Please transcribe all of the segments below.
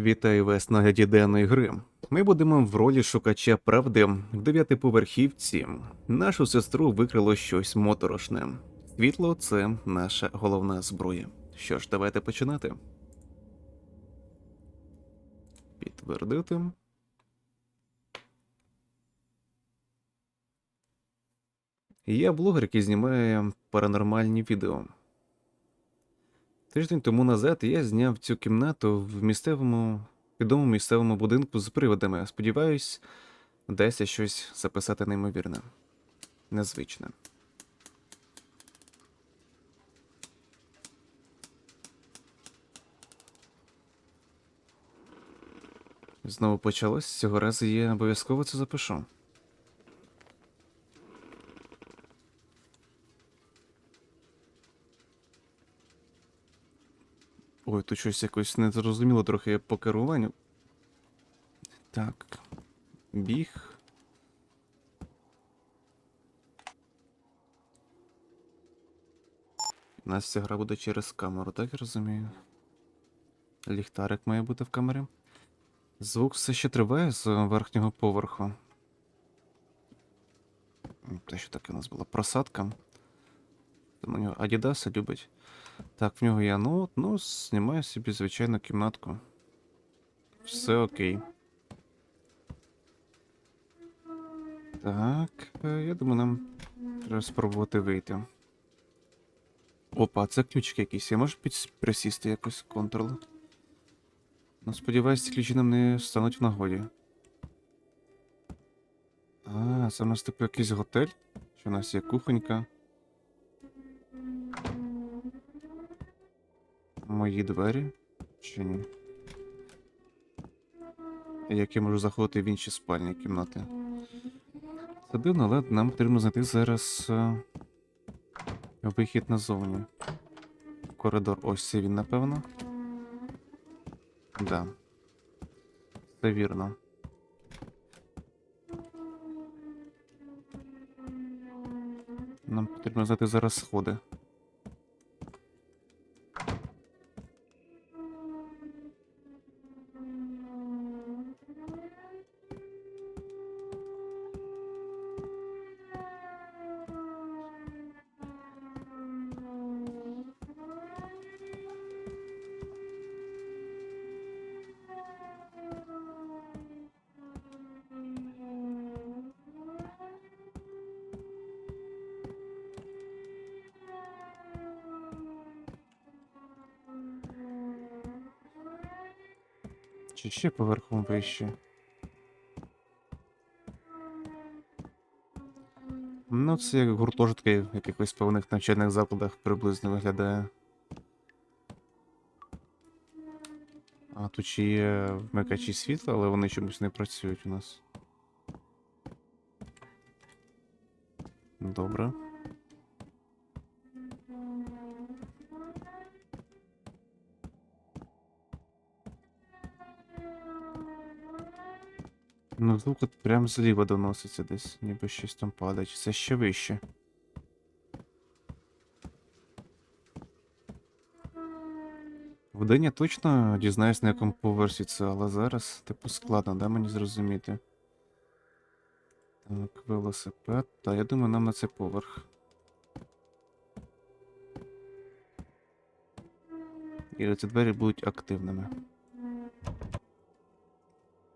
Вітаю вас на гляді денної гри. Ми будемо в ролі шукача правди в дев'ятиповерхівці. Нашу сестру викрило щось моторошне. Світло це наша головна зброя. Що ж, давайте починати. Підтвердити. Я блогер, який знімає паранормальні відео. Тиждень тому назад я зняв цю кімнату в місцевому відомому місцевому будинку з приводами. Сподіваюсь, вдасться щось записати неймовірне, незвичне. Знову почалось. Цього разу я обов'язково це запишу. Ой, тут щось якось незрозуміло трохи по керуванню. Так. Біг. У нас ця гра буде через камеру, так я розумію? Ліхтарик має бути в камері. Звук все ще триває з верхнього поверху. Те, що таке у нас була просадка. Там у Адідаса любить. Так, в нього є ноут, ну, знімаю собі звичайну кімнатку. Все окей. Так, е, я думаю, нам треба спробувати вийти. Опа, це ключик якийсь. Я можу присісти якось контрол. Ну, сподіваюсь, ці ключі нам не стануть в нагоді. А, це у нас типу якийсь готель. Що у нас є кухонька. Мої двері? Чи ні? Як я можу заходити в інші спальні кімнати? Це дивно, але нам потрібно знайти зараз е, вихід назовні. Коридор, ось це він, напевно. Да. Це вірно. Нам потрібно знайти зараз сходи. Ще поверхом вище? Ну, це як гуртожитки в якихось певних навчальних закладах приблизно виглядає. А тут ще є вмикачі світла, але вони чомусь не працюють у нас. Добре. Ну, звук от прям зліва доноситься десь, ніби щось там падає. Це ще вище. Вдень я точно дізнаюсь, на якому поверсі це, але зараз, типу, складно, да, мені зрозуміти. Так, велосипед. Та, я думаю, нам на цей поверх. І ці двері будуть активними.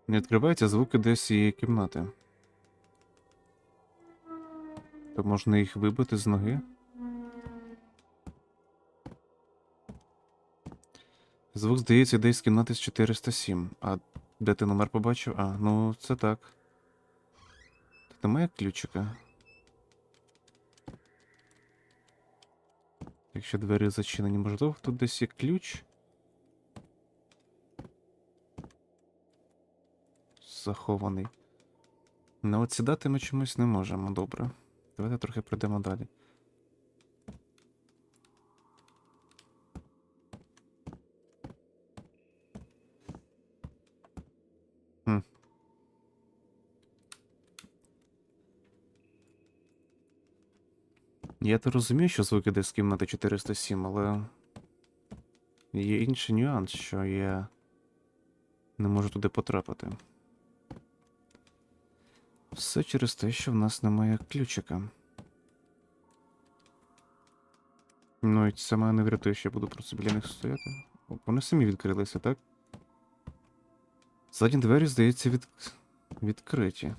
Не відкриваються звуки десь цієї кімнати. То можна їх вибити з ноги. Звук здається десь з кімнати з 407. А де ти номер побачив? А, ну це так. Тут немає ключика. Якщо двері зачинені, можливо, тут десь є ключ. Захований. Ну от сідати ми чомусь не можемо, добре. Давайте трохи пройдемо далі. Я то розумію, що звуки десь з кімнати 407, але. Є інший нюанс, що є Не можу туди потрапити. Все через те, що в нас немає ключика. Ну і мене не врятує, що я буду просто біля них стояти. О, вони самі відкрилися, так? Задні двері, здається, від... відкриті.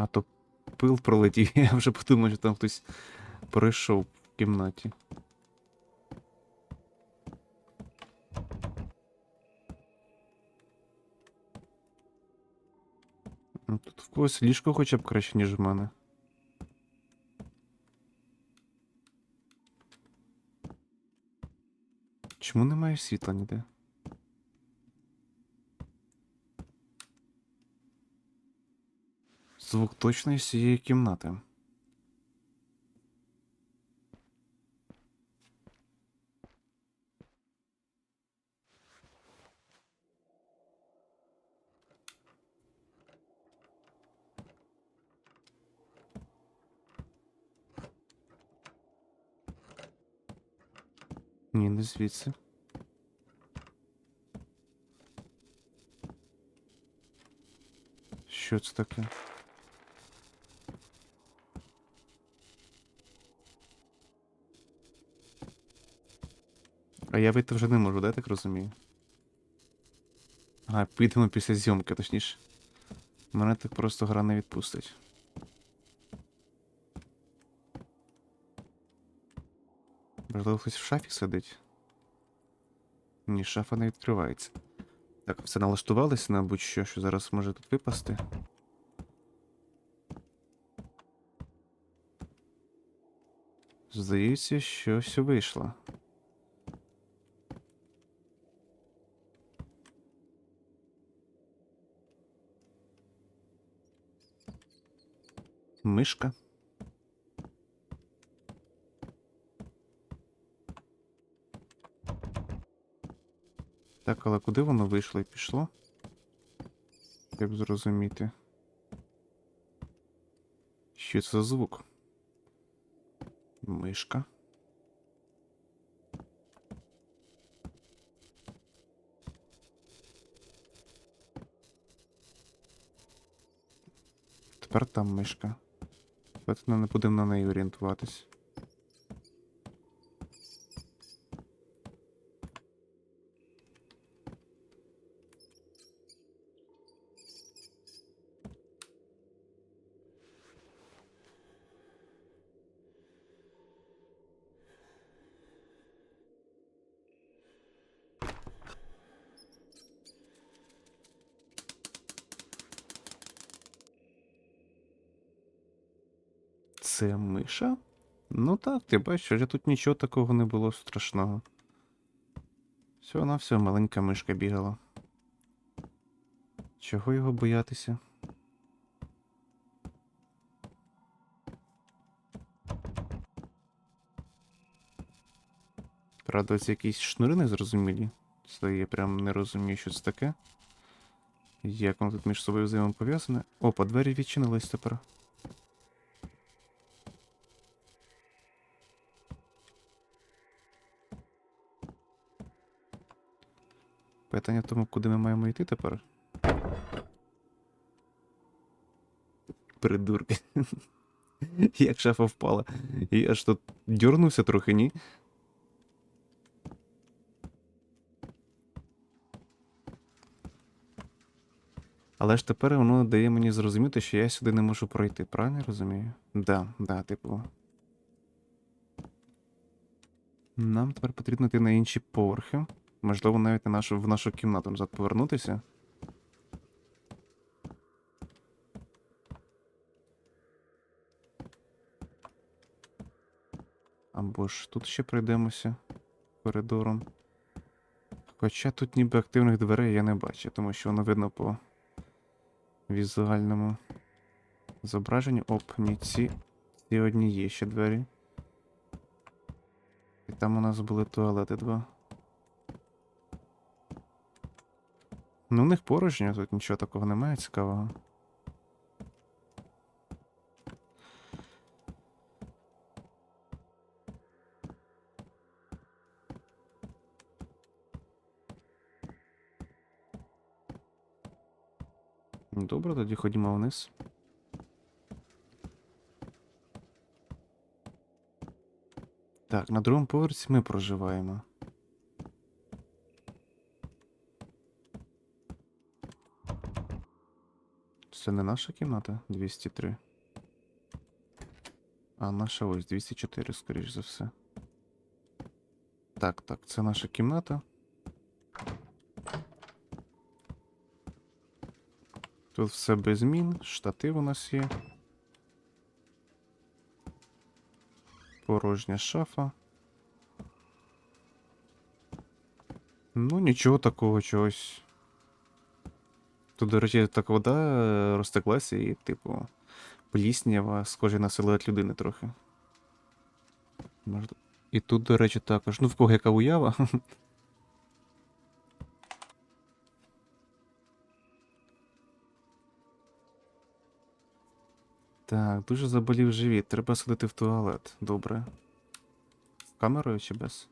А то пил пролетів, я вже подумав, що там хтось пройшов в кімнаті. Ну, Тут в когось ліжко хоча б краще, ніж в мене. Чому немає світла ніде? Звук точно із цієї кімнати. Ні, не звідси. Що це таке? Я вийти вже не можу, да, я так розумію? Ага, підемо після зйомки, точніше. Мене так просто гра не відпустить. Можливо, хтось в шафі сидить? Ні, шафа не відкривається. Так, все налаштувалося на будь-що, що зараз може тут випасти. Здається, щось вийшло. Мишка. Так, але куди воно вийшло і пішло? Як зрозуміти? Що це за звук? Мишка. Тепер там мишка. Давайте не будемо на неї орієнтуватись. Це миша? Ну так, ти бачиш, тут нічого такого не було страшного. Всього на все маленька мишка бігала. Чого його боятися? Правда, ось якісь шнури незрозумілі. Це я прям не розумію, що це таке. Як воно тут між собою взаємопов'язане. Опа, двері відчинились тепер. Питання в тому, куди ми маємо йти тепер. Придурки. Як шафа впала. Я ж тут дьорнувся трохи, ні? Але ж тепер воно дає мені зрозуміти, що я сюди не можу пройти, правильно я розумію? Да, да, типу. Нам тепер потрібно йти на інші поверхи. Можливо, навіть на нашу, в нашу кімнату назад повернутися. Або ж тут ще пройдемося коридором. Хоча тут ніби активних дверей я не бачу, тому що воно видно по візуальному зображенню. Оп, ні, ці, ці одні є ще двері. І там у нас були туалети два. Ну, у них порожньо, тут нічого такого немає цікавого. Добре, тоді ходімо вниз. Так, на другому поверсі ми проживаємо. Це не наша кімната 203. А наша ось 204, скоріш за все. Так, так, це наша кімната. Тут все без змін, штатив у нас є. Порожня шафа. Ну, нічого такого чогось. Тут, до речі, так вода е, розтеклася і, типу, пліснява, схожа на силует людини трохи. І тут, до речі, також. Ну, в кого яка уява. Так, дуже заболів живіт. Треба сходити в туалет. Добре. Камерою чи без?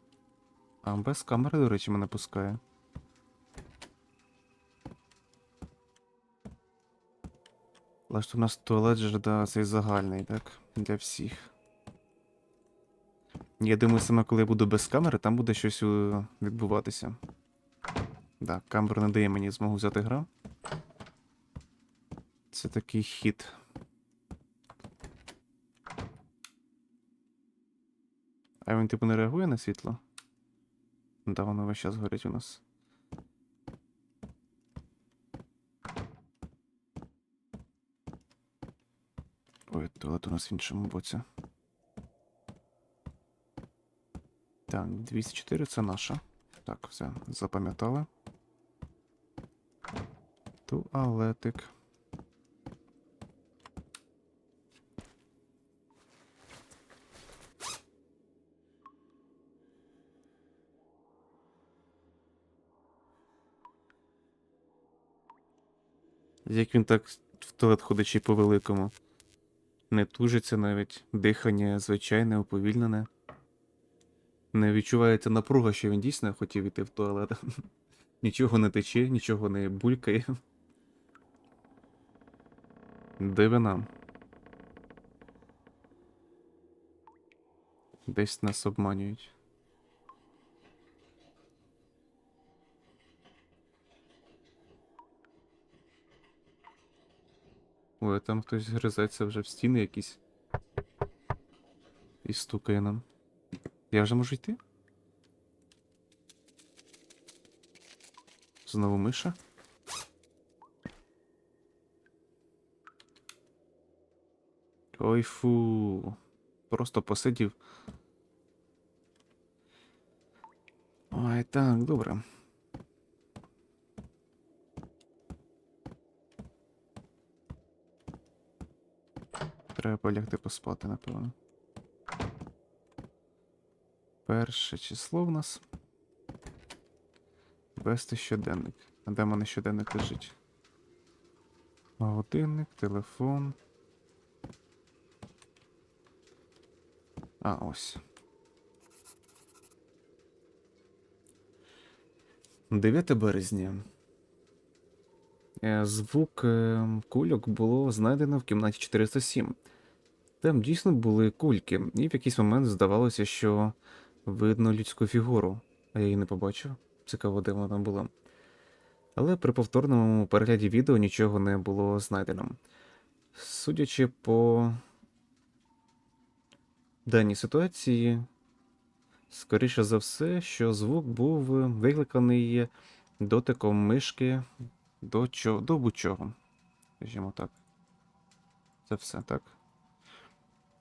А, без камери, до речі, мене пускає. Але ж у нас туалет же, да, цей загальний, так? Для всіх. Я думаю, саме коли я буду без камери, там буде щось е, відбуватися. Так, камера не дає мені змогу взяти гра. Це такий хід. А він типу не реагує на світло? Да, воно весь час горить у нас. Ой, туалет у нас в іншому боці. Так, 204 це наша. Так, все, запам'ятали. Туалетик. Як він так в туалет ходячи по великому. Не тужиться навіть, дихання звичайне, уповільнене. Не відчувається напруга, що він дійсно хотів іти в туалет. Нічого не тече, нічого не булькає. Дивина. Десь нас обманюють. Ой, там хтось гризеться вже в стіни якісь. І стукає нам. Я вже можу йти? Знову миша. Ой фу. Просто посидів. Ой, так, добре. Треба полягти поспати, напевно. Перше число в нас. Вести щоденник. А де мене щоденник лежить? Годинник, телефон. А, ось. 9 березня. Е, Звук е, кульок було знайдено в кімнаті 407. Там дійсно були кульки, і в якийсь момент здавалося, що видно людську фігуру, а я її не побачив. Цікаво, де вона була. Але при повторному перегляді відео нічого не було знайдено. Судячи по даній ситуації, скоріше за все, що звук був викликаний дотиком мишки до, чо... до будь-чого. Скажімо так. Це все, так?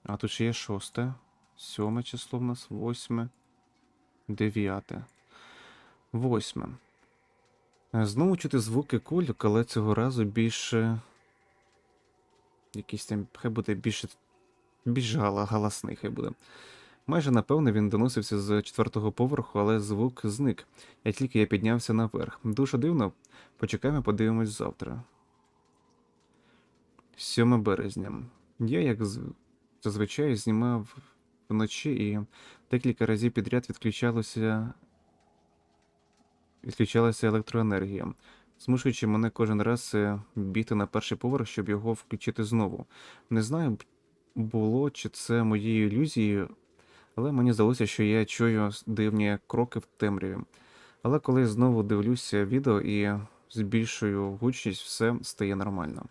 А тут ще є шосте, сьоме число в нас, восьме, дев'яте. Восьме. Е, Знову чути звуки кульок, але цього разу більше. Якийсь там, хай буде більше. Більш гала, галасний, хай буде. Майже напевно він доносився з четвертого поверху, але звук зник, як тільки я піднявся наверх. Дуже дивно. Почекаємо, подивимось завтра. 7 березня. Я, як зазвичай, знімав вночі і декілька разів підряд відключалося. Відключалася електроенергія, змушуючи мене кожен раз е, бігти на перший поверх, щоб його включити знову. Не знаю, було чи це моєю ілюзією, але мені здалося, що я чую дивні кроки в темряві. Але коли знову дивлюся відео і збільшую гучність, все стає нормально.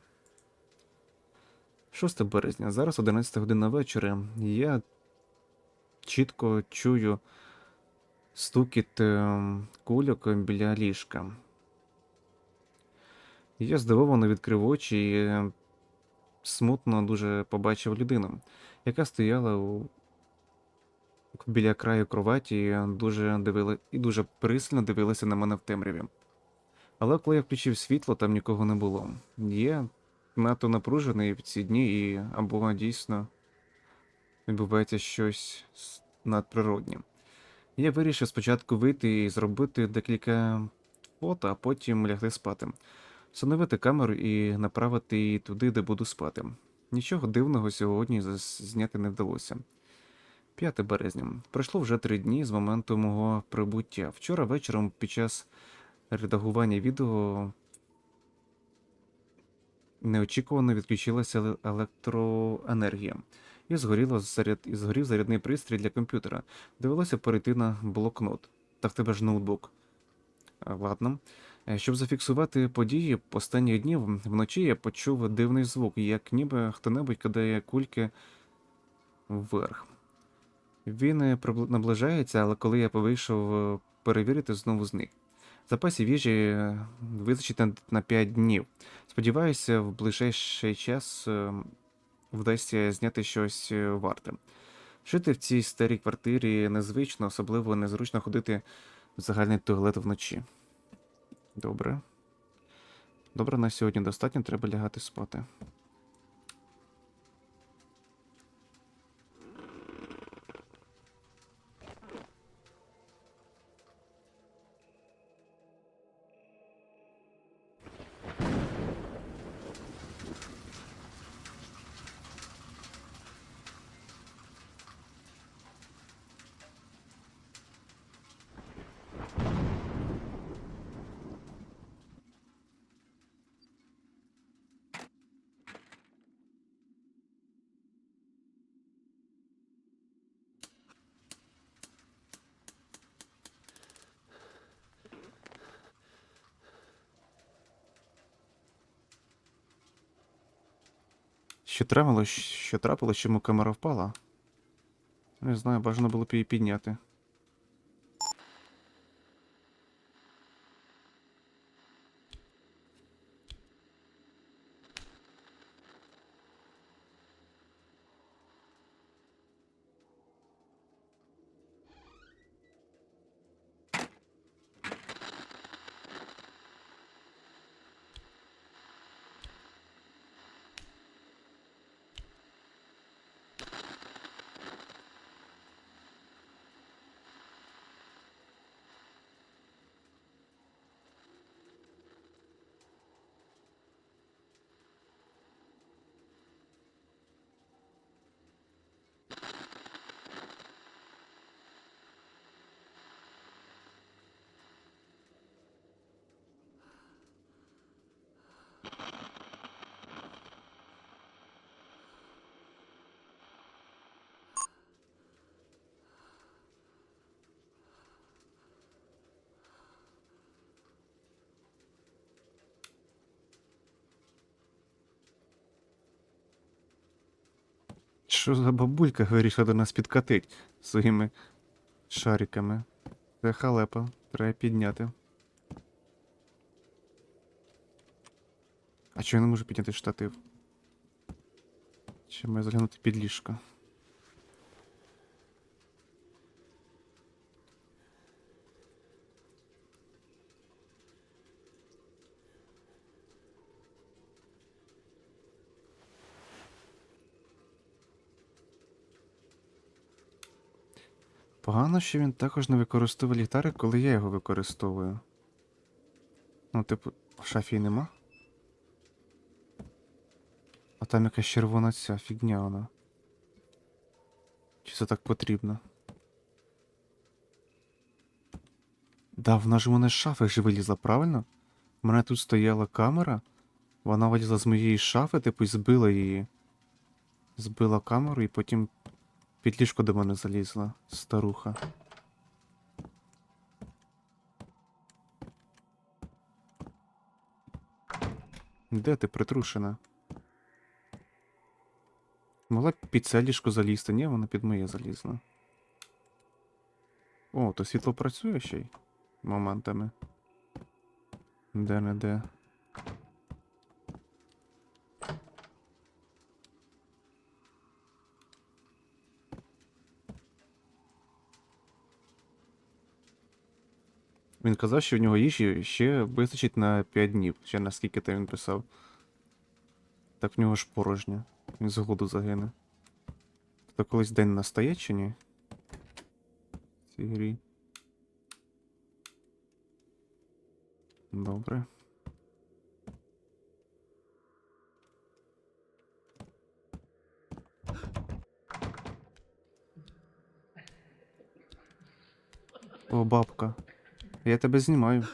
6 березня, зараз 11 година вечора. Я чітко чую стукіт ем, кульок біля ліжка. Я здивовано відкрив очі і е, смутно дуже побачив людину, яка стояла у... біля краю кроваті і дуже дивила... і дуже пристально дивилася на мене в темряві. Але коли я включив світло, там нікого не було. Я надто напружений в ці дні, і або дійсно відбувається щось надприроднє. Я вирішив спочатку вийти і зробити декілька фото, а потім лягти спати. Встановити камеру і направити її туди, де буду спати. Нічого дивного сьогодні зняти не вдалося. 5 березня. Пройшло вже три дні з моменту мого прибуття. Вчора вечором під час редагування відео неочікувано відключилася електроенергія. І згоріло заряд... і згорів зарядний пристрій для комп'ютера. Довелося перейти на блокнот. Та в тебе ж ноутбук. Ладно. Е, Щоб зафіксувати події останніх днів, вночі я почув дивний звук, як ніби хто-небудь кидає кульки вверх. Він е, наближається, але коли я вийшов е, перевірити, знову зник. Запасів їжі е, визначить на, на 5 днів. Сподіваюся, в ближайший час е, вдасться зняти щось е, варте. Жити в цій старій квартирі незвично, особливо незручно ходити в загальний туалет вночі. Добре. Добре, на сьогодні достатньо, треба лягати спати. Що трапилось, що трапилось, чому камера впала? Не знаю, бажано було б її підняти. Що за бабулька вирішила до нас підкатить своїми шариками? Це халепа, треба підняти. А чого я не можу підняти штатив? Чи маю заглянути під ліжко. Погано, що він також не використовує ліхтарик, коли я його використовую. Ну, типу, в шафі нема. А там якась червона ця фігня вона. Чи це так потрібно? Да, вона ж у мене з шафи ж вилізла, правильно? У мене тут стояла камера. Вона вилізла з моєї шафи, типу, і збила її. Збила камеру і потім під ліжко до мене залізла, старуха. Де ти притрушена? Могла б під це ліжко залізти, ні, вона під моє залізла. О, то світло працює ще й моментами. Де не де. Він казав, що в нього їжі ще вистачить на 5 днів, ще наскільки то він писав. Так в нього ж порожньо. Він з голоду загине. То колись день настає чи ні? В цій грі. Добре. О, бабка. Я тебе знімаю.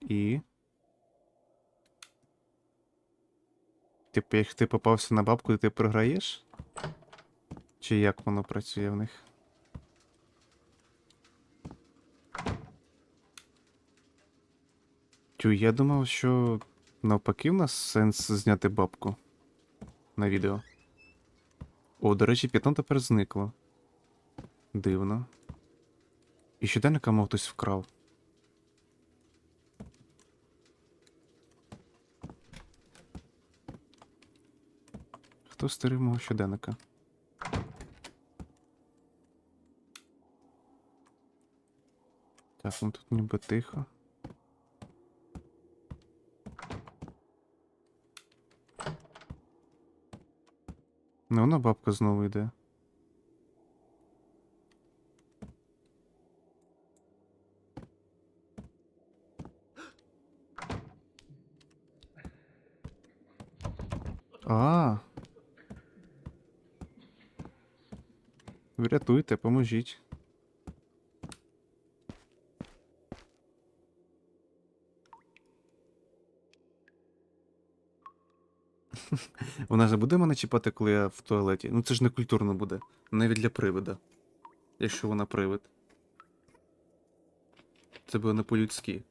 І. Типу, як ти попався на бабку, ти програєш? Чи як воно працює в них? Тю, я думав, що навпаки в нас сенс зняти бабку на відео. О, до речі, п'ятно тепер зникло. Дивно. І щоденника мов хтось вкрав. Хто стирив мого щоденника? Так, ну тут ніби тихо. Ну, вона бабка знову йде. А. Врятуйте, поможіть. Вона ж не буде мене чіпати, коли я в туалеті. Ну це ж не культурно буде. Навіть для привида. Якщо вона привид. Це буде не по-людськи.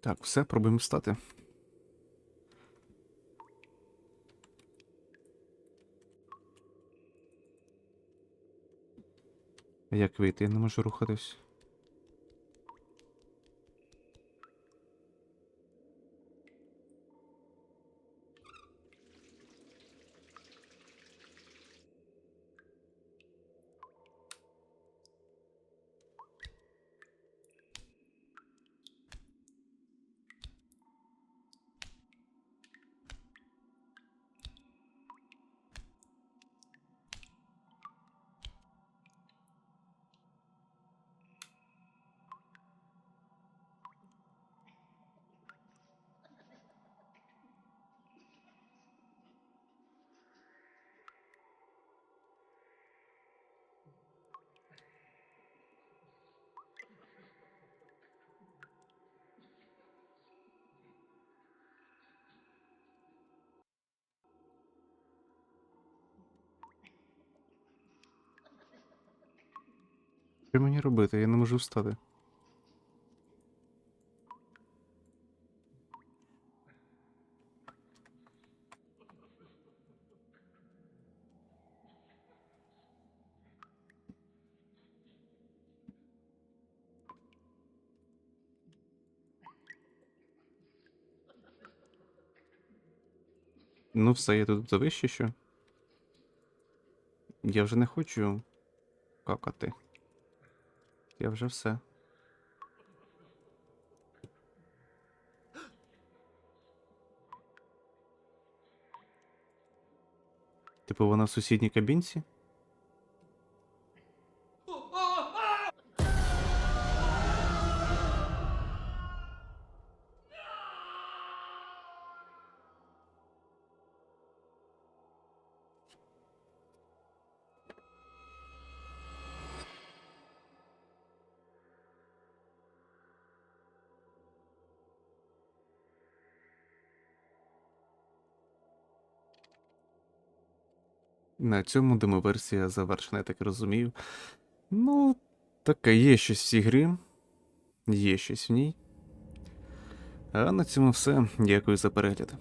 Так, все, пробуємо встати. Як вийти? Я не можу рухатись. Що мені робити? Я не можу встати. Ну, все, я тут завищу що. Я вже не хочу какати. Я вже все. Типу вона в сусідній кабінці? На цьому демоверсія завершена, я так розумію. Ну, таке є щось в цій грі. Є щось в ній. А на цьому все. Дякую за перегляд.